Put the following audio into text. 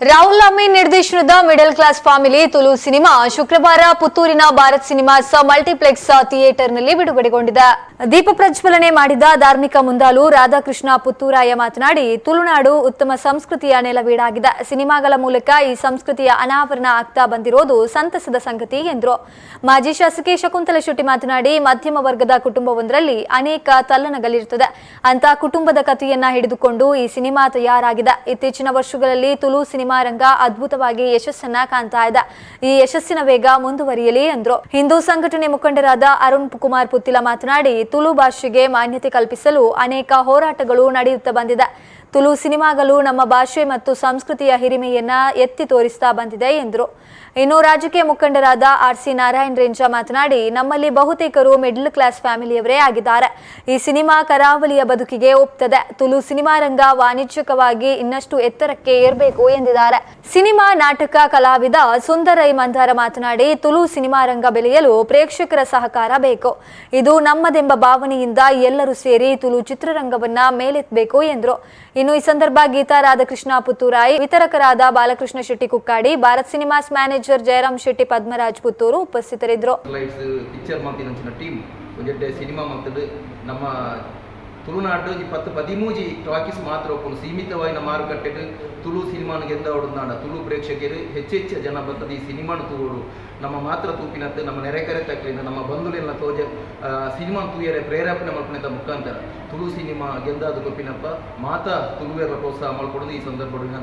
ರಾಹುಲ್ ಅಮೀನ್ ನಿರ್ದೇಶನದ middle class family, Tulu cinema ಶುಕ್ರವಾರ ಪುತ್ತೂರಿನ ಭಾರತ್ ಸಿನಿಮಾಸ್ ಮಲ್ಟಿಪ್ಲೆಕ್ಸ್ ಥಿಯೇಟರ್ನಲ್ಲಿ ಬಿಡುಗಡೆಗೊಂಡಿದೆ. ದೀಪ ಪ್ರಜ್ವಲನೆ ಮಾಡಿದ ಧಾರ್ಮಿಕ ಮುಂದಾಲು ರಾಧಾಕೃಷ್ಣ ಪುತ್ತೂರಾಯ ಮಾತನಾಡಿ, ತುಳುನಾಡು ಉತ್ತಮ ಸಂಸ್ಕೃತಿಯ ನೆಲವೀಡಾಗಿದೆ. ಸಿನಿಮಾಗಳ ಮೂಲಕ ಈ ಸಂಸ್ಕೃತಿಯ ಅನಾವರಣ ಆಗ್ತಾ ಬಂದಿರೋದು ಸಂತಸದ ಸಂಗತಿ, ಎಂದರು. ಮಾಜಿ ಶಾಸಕಿ ಶಕುಂತಲ ಶೆಟ್ಟಿ ಮಾತನಾಡಿ, ಮಧ್ಯಮ ವರ್ಗದ ಕುಟುಂಬವೊಂದರಲ್ಲಿ ಅನೇಕ ತಲ್ಲಣಗಳಿರುತ್ತದೆ. ಅಂತ ಕುಟುಂಬದ ಕಥೆಯನ್ನ ಹಿಡಿದುಕೊಂಡು ಈ ಸಿನಿಮಾ ತಯಾರಾಗಿದೆ. ಇತ್ತೀಚಿನ ವರ್ಷಗಳಲ್ಲಿ ತುಳು ಸಿನಿಮಾ ರಂಗ ಅದ್ಭುತವಾಗಿ ಯಶಸ್ಸನ್ನ ಕಾಣ್ತಾ ಇದೆ. ಈ ಯಶಸ್ಸಿನ ವೇಗ ಮುಂದುವರಿಯಲಿ ಎಂದರು ಹಿಂದೂ ಸಂಘಟನೆ ಮುಖಂಡರಾದ ಅರುಣ್ ಕುಮಾರ್ ಪುತ್ತಿಲ ಮಾತನಾಡಿ, ತುಳು ಭಾಷೆಗೆ ಮಾನ್ಯತೆ ಕಲ್ಪಿಸಲು ಅನೇಕ ಹೋರಾಟಗಳು ನಡೆಯುತ್ತಾ ಬಂದಿದೆ. ತುಳು ಸಿನಿಮಾಗಳು ನಮ್ಮ ಭಾಷೆ ಮತ್ತು ಸಂಸ್ಕೃತಿಯ ಹಿರಿಮೆಯನ್ನ ಎತ್ತಿ ತೋರಿಸ್ತಾ ಬಂದಿದೆ ಎಂದರು. ಇನ್ನು ರಾಜಕೀಯ ಮುಖಂಡರಾದ ಆರ್ ಸಿ ನಾರಾಯಣ್ ರೇಂಜಾ ಮಾತನಾಡಿ, ನಮ್ಮಲ್ಲಿ ಬಹುತೇಕರು ಮಿಡ್ಲ್ ಕ್ಲಾಸ್ ಫ್ಯಾಮಿಲಿಯವರೇ ಆಗಿದ್ದಾರೆ. ಈ ಸಿನಿಮಾ ಕರಾವಳಿಯ ಬದುಕಿಗೆ ಒಪ್ತದೆ. ತುಳು ಸಿನಿಮಾ ರಂಗ ವಾಣಿಜ್ಯಿಕವಾಗಿ ಇನ್ನಷ್ಟು ಎತ್ತರಕ್ಕೆ ಏರಬೇಕು ಎಂದಿದ್ದಾರೆ. ಸಿನಿಮಾ ನಾಟಕ ಕಲಾವಿದ ಸುಂದರೈ ಮಂದಾರ ಮಾತನಾಡಿ, ತುಳು ಸಿನಿಮಾ ರಂಗ ಬೆಳೆಯಲು ಪ್ರೇಕ್ಷಕರ ಸಹಕಾರ ಬೇಕು. ಇದು ನಮ್ಮದೆಂಬ ಭಾವನೆಯಿಂದ ಎಲ್ಲರೂ ಸೇರಿ ತುಳು ಚಿತ್ರರಂಗವನ್ನ ಮೇಲೆತ್ತಬೇಕು ಎಂದರು. ಇನ್ನು ಈ ಸಂದರ್ಭ ಗೀತಾ ರಾಧಾಕೃಷ್ಣ ಪುತ್ತೂರಾಯಿ, ವಿತರಕರಾದ ಬಾಲಕೃಷ್ಣ ಶೆಟ್ಟಿ ಕುಕ್ಕಾಡಿ, ಭಾರತ್ ಸಿನಿಮಾಸ್ ಮ್ಯಾನೇಜರ್ ಜಯರಾಮ್ ಶೆಟ್ಟಿ ಪದ್ಮರಾಜ್ ಪುತ್ತೂರು ಉಪಸ್ಥಿತರಿದ್ದರು. ತುಳುನಾಡು ಇಪ್ಪತ್ತು ಪದಿಮೂಜಿ ಟಾಕೀಸ್ ಮಾತ್ರ ಒಪ್ಪುನು ಸೀಮಿತವಾಯಿನ ಮಾರುಕಟ್ಟೆಗೆ ತುಳು ಸಿನಿಮಾನ ಗೆದ್ದ ಹೊಡೆದಾಂಡ ತುಳು ಪ್ರೇಕ್ಷಕರು ಹೆಚ್ಚೆಚ್ಚ ಜನ ಬರ್ತದೆ. ಈ ಸಿನಿಮಾನ ತೂರು ನಮ್ಮ ಮಾತ್ರ ತೂಪಿನಂತೆ, ನಮ್ಮ ನೆರೆಕರೆ ತಕ್ಕಲಿಂದ, ನಮ್ಮ ಬಂಧುಲೆಲ್ಲ ತೋಜ ಸಿನಿಮಾ ತೂಯರೆ ಪ್ರೇರೇಪಣೆ ಮಾಡ್ಕೊಂಡ ಮುಖಾಂತರ ತುಳು ಸಿನಿಮಾ ಗೆದ್ದಾದ ಗೊಪ್ಪಿನಪ್ಪ ಮಾತಾ ತುಳುವೆರ ಪ್ರೋತ್ಸಾಹ ಮಾಡ್ಕೊಡೋದು ಈ ಸಂದರ್ಭದಲ್ಲಿ.